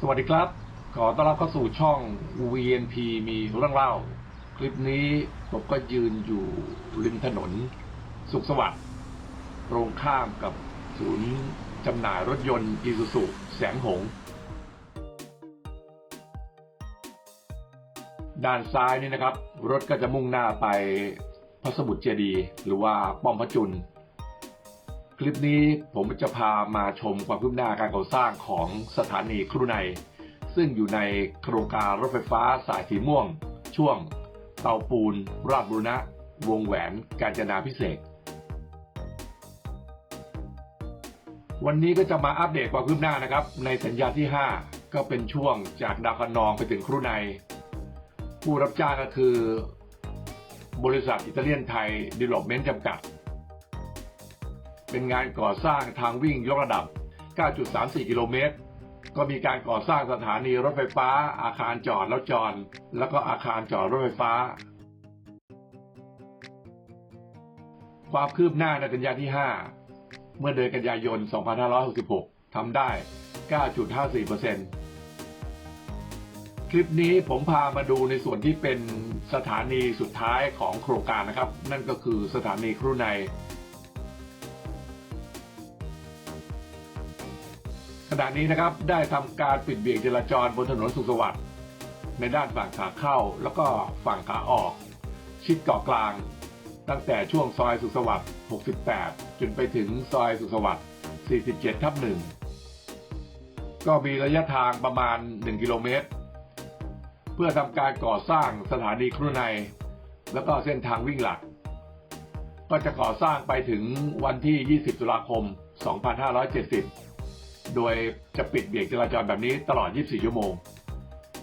สวัสดีครับ ขอต้อนรับเข้าสู่ช่อง VNP มีเรื่องเล่า คลิปนี้ผมก็ยืนอยู่ริมถนน สุขสวัสดิ์ตรงข้ามกับศูนย์จำหน่ายรถยนต์อีซูซุแสงหง ด้านซ้ายนี่นะครับ รถก็จะมุ่งหน้าไปพระสมุทรเจดี หรือว่าป้อมพระจุล คลิปนี้ผมจะพามาชมความคืบหน้าการก่อสร้างของสถานีครูในซึ่งอยู่ในโครงการรถไฟฟ้าสายสีม่วง ช่วง เตาปูน ราชบุรณะ วงแหวนกาญจนาพิเศษ วันนี้ก็จะมาอัปเดตความคืบหน้านะครับ ในสัญญาที่ 5 ก็เป็นช่วงจากดาวคนองไปถึงครูในผู้รับจ้างก็คือ บริษัทอิตาเลียนไทยดีเวล็อปเมนต์จำกัด เป็นงานก่อสร้างทางวิ่งยกระดับ 9.34 กิโลเมตร ก็มีการก่อสร้างสถานีรถไฟฟ้า อาคารจอดแล้วจอดแล้วก็อาคารจอดรถไฟฟ้า ความคืบหน้าในสัญญาที่ 5 เมื่อเดือนกันยายน 2566ทำได้ 9.54%คลิปนี้ผมพามาดูในส่วนที่เป็นสถานีสุดท้ายของโครงการนะครับ นั่นก็คือสถานีครูใน ณะนี้นะครับได้ทำการปิดเบี่ยงจราจรบนถนนสุขสวัสดิ์ในด้านฝั่งขาเข้าแล้วก็ฝั่งขาออก ชิดเกาะกลาง ตั้งแต่ช่วงซอยสุขสวัสดิ์68 จนไปถึงซอยสุขสวัสดิ์47ทับ1ก็มีระยะทางประมาณ 1 กิโลเมตร เพื่อทำการก่อสร้างสถานีครุในแล้วก็เส้นทางวิ่งหลัก ก็จะก่อสร้างไปถึงวันที่ 20 ตุลาคม 2570 โดยจะปิดเบี่ยงจราจรแบบนี้ตลอด 24 ชั่วโมง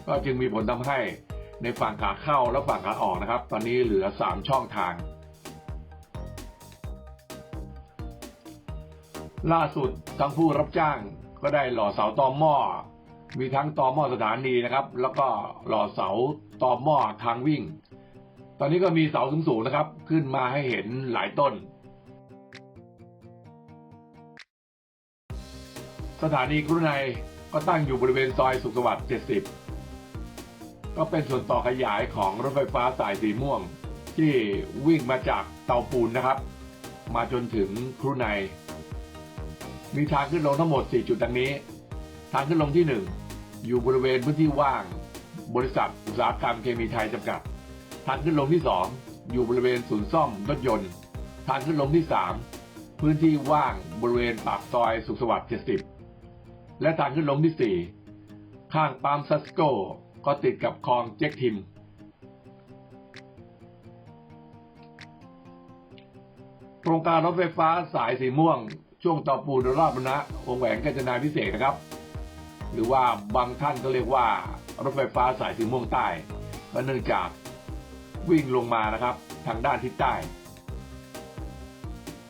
ก็จึงมีผลทำให้ในฝั่งขาเข้าและฝั่งขาออกนะครับ ตอนนี้เหลือ 3 ช่องทาง ล่าสุดทั้งผู้รับจ้างก็ได้หล่อเสาตอหม้อ มีทั้งตอหม้อสถานีนะครับ แล้วก็หล่อเสาตอหม้อทางวิ่ง ตอนนี้ก็มีเสาสูงๆนะครับ ขึ้นมาให้เห็นหลายต้น สถานีกรุไนก็ตั้งอยู่บริเวณซอยสุขสวัสดิ์70 ก็เป็นส่วนต่อขยายของรถไฟฟ้าสายสีม่วง ที่วิ่งมาจากเตาปูนนะครับ มาจนถึงครุไนมีทางขึ้นลงทั้งหมด 4 จุดดังนี้ ทางขึ้นลงที่ 1 อยู่บริเวณพื้นที่ว่าง บริษัทอุตสาหกรรมเคมีไทยจำกัด ทางขึ้นลงที่ 2 อยู่บริเวณศูนย์ซ่อมรถยนต์ ทางขึ้นลงที่ 3 พื้นที่ว่างบริเวณปากซอยสุขสวัสดิ์70 และทางขึ้นลงที่ 4 ข้างปั๊มซัสโกก็ติดกับคลองเจ็กทิม โครงการรถไฟฟ้าสายสีม่วง ช่วงต่อปูนราชบุรณะวงแหวนกาญจนาพิเศษนะครับ หรือว่าบางท่านก็เรียกว่ารถไฟฟ้าสายสีม่วงใต้ก็เนื่องจากวิ่งลงมานะครับทางด้านทิศใต้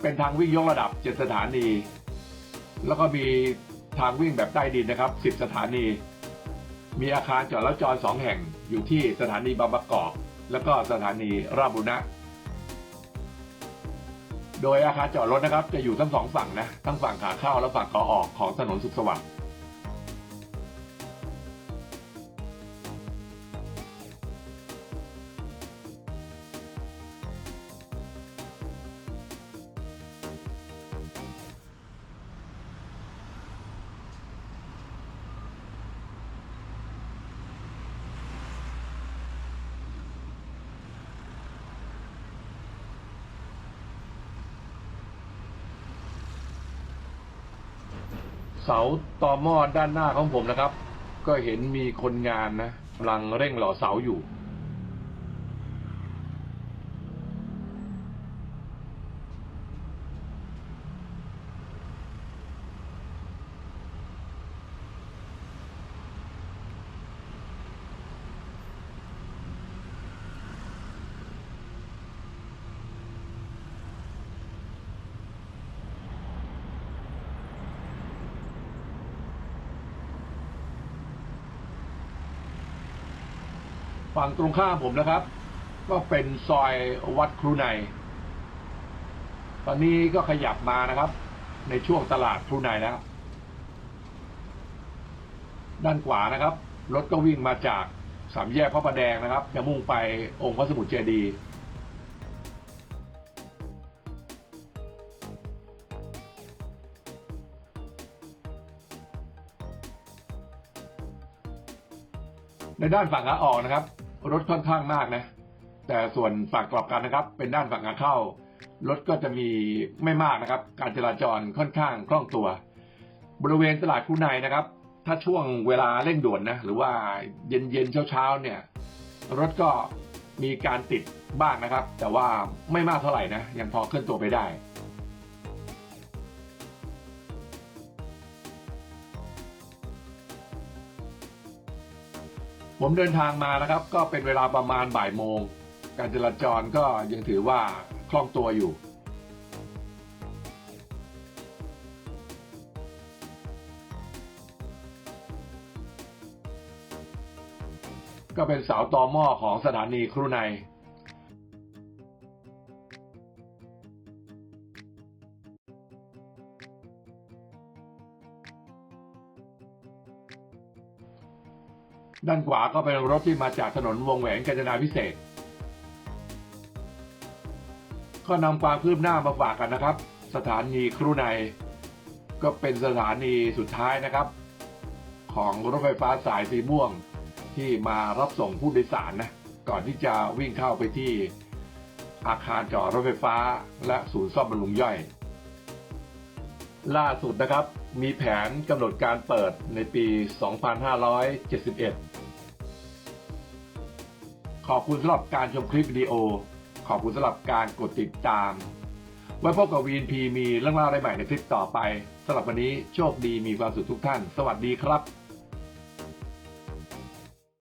เป็นทางวิ่งยกระดับ7สถานี แล้วก็มี ทางวิ่งแบบใต้ดินนะครับ 10 สถานี มีอาคารจอดรถจอด2แห่งอยู่ที่สถานีบางประกอบ แล้วก็สถานีราบุรณะโดยอาคารจอดรถนะครับ จะอยู่ทั้งสองฝั่งนะทั้งฝั่งขาเข้าและฝั่งขาออกของถนนสุขสวัสดิ์ เสาต่อหม้อด้านหน้าของผมนะครับ ก็เห็นมีคนงานนะกำลังเร่งหล่อเสาอยู่ ฝั่งตรงข้ามผมนะครับ ก็เป็นซอยวัดครูใน ตอนนี้ก็ขยับมานะครับ ในช่วงตลาดครูในแล้ว ด้านขวานะครับ รถก็วิ่งมาจากสามแยกพระประแดงนะครับ จะมุ่งไปองค์พระสมุทรเจดีย์ในด้านฝั่งขาออกนะครับ รถค่อนข้างมากนะ แต่ส่วนฝั่งกลับกันนะครับ เป็นด้านฝั่งขาเข้ารถก็จะมีไม่มากนะครับ การจราจรค่อนข้างคล่องตัว บริเวณตลาดคูในนะครับ ถ้าช่วงเวลาเร่งด่วนนะหรือว่าเย็นเย็นเช้าเช้าๆเนี่ย รถก็มีการติดบ้างนะครับ แต่ว่าไม่มากเท่าไหร่นะยังพอเคลื่อนตัวไปได้ ผมเดินทางมานะครับ ก็เป็นเวลาประมาณบ่ายโมง การจราจรก็ยังถือว่าคล่องตัวอยู่ก็เป็นเสาตอหม้อของสถานีครุใน ด้านขวาก็เป็นรถที่มาจากถนนวงแหวนกาญจนาพิเศษ ก็นำความคืบหน้ามาฝากกันนะครับ สถานีครูในก็เป็นสถานีสุดท้ายนะครับ ของรถไฟฟ้าสายสีม่วงที่มารับส่งผู้โดยสารนะก่อนที่จะวิ่งเข้าไปที่อาคารจอดรถไฟฟ้าและศูนย์ซ่อมบำรุงย่อย ล่าสุดนะครับ มีแผนกำหนดการเปิดในปี 2571 ขอบคุณสำหรับการชมคลิปวิดีโอ ขอบคุณสำหรับการกดติดตาม ไว้พบกับ VNP มีเรื่องเล่าได้ใหม่ในคลิปต่อไปสำหรับวันนี้โชคดีมีความสุขทุกท่าน สวัสดีครับ